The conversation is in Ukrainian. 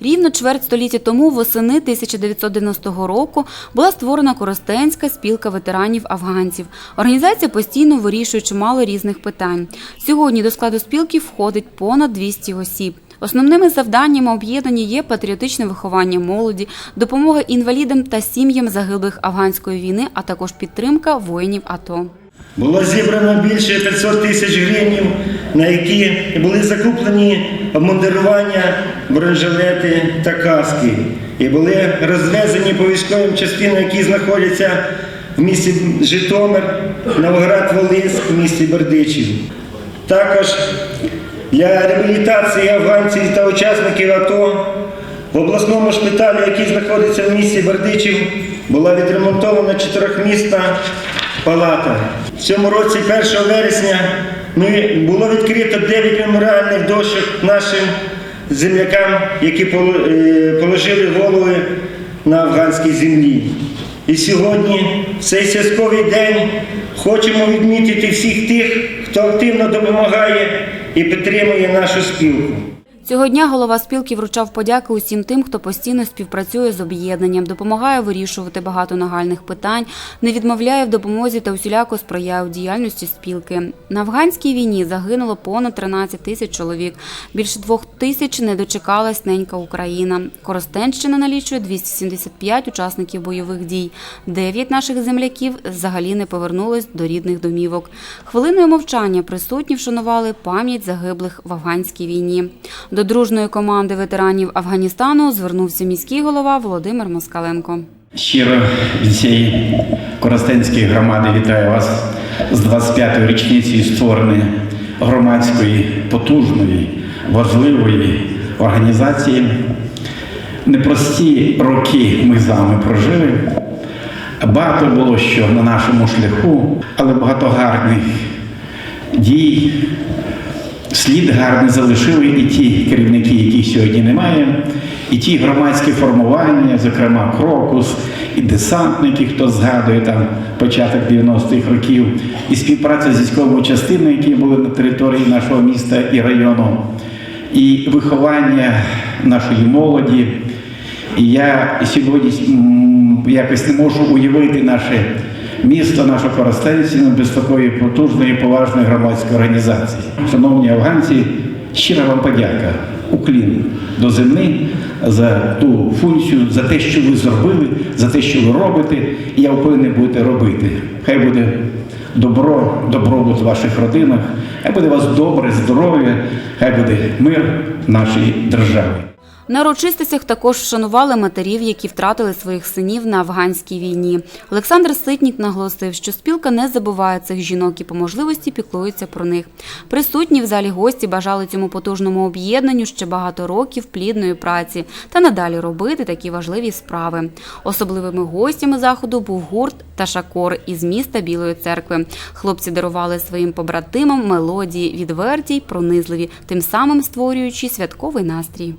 Рівно чверть століття тому, восени 1990 року, була створена Коростенська спілка ветеранів афганців. Організація постійно вирішує чимало різних питань. Сьогодні до складу спілки входить понад 200 осіб. Основними завданнями об'єднання є патріотичне виховання молоді, допомога інвалідам та сім'ям загиблих афганської війни, а також підтримка воїнів АТО. Було зібрано більше 500 тисяч гривень, на які були закуплені обмундирування, бронежилети та каски. І були розвезені по військовим частинам, які знаходяться в місті Житомир, Новоград-Волинськ, в місті Бердичів. Також для реабілітації афганців та учасників АТО в обласному шпиталі, який знаходиться в місті Бердичів, була відремонтована чотирьохмісна палата. В цьому році, 1 вересня, ми, було відкрито 9 меморіальних дошок нашим землякам, які е, положили голови на афганській землі. І сьогодні, в цей святковий день, хочемо відмітити всіх тих, хто активно допомагає і підтримує нашу спілку. Цього дня голова спілки вручав подяки усім тим, хто постійно співпрацює з об'єднанням, допомагає вирішувати багато нагальних питань, не відмовляє в допомозі та усіляко сприяє у діяльності спілки. На афганській війні загинуло понад 13 тисяч чоловік. Більше двох тисяч не дочекалась ненька Україна. Коростенщина налічує 275 учасників бойових дій. Дев'ять наших земляків взагалі не повернулись до рідних домівок. Хвилиною мовчання присутні вшанували пам'ять загиблих в афганській війні. До дружної команди ветеранів Афганістану звернувся міський голова Володимир Москаленко. Щиро від цієї Коростенської громади вітаю вас з 25-ю річницею створення громадської, потужної, важливої організації. Непрості роки ми з вами прожили. Багато було що на нашому шляху, але багато гарних дій, слід гарний залишили і ті керівники, яких сьогодні немає, і ті громадські формування, зокрема Крокус, і десантники, хто згадує там початок 90-х років, і співпраця з військовими частинами, які були на території нашого міста і району, і виховання нашої молоді. І я сьогодні якось не можу уявити наше місто, нашу Коростенщину без такої потужної, поважної громадської організації. Шановні афганці, щира вам подяка, уклін до землі за ту функцію, за те, що ви зробили, за те, що ви робите, і я впевнений будете робити. Хай буде добро, добробут в ваших родинах, хай буде у вас добре здоров'я, хай буде мир нашій державі. На урочистостях також вшанували матерів, які втратили своїх синів на афганській війні. Олександр Ситнік наголосив, що спілка не забуває цих жінок і по можливості піклується про них. Присутні в залі гості бажали цьому потужному об'єднанню ще багато років плідної праці та надалі робити такі важливі справи. Особливими гостями заходу був гурт Ташакор із міста Білої церкви. Хлопці дарували своїм побратимам мелодії відверті й пронизливі, тим самим створюючи святковий настрій.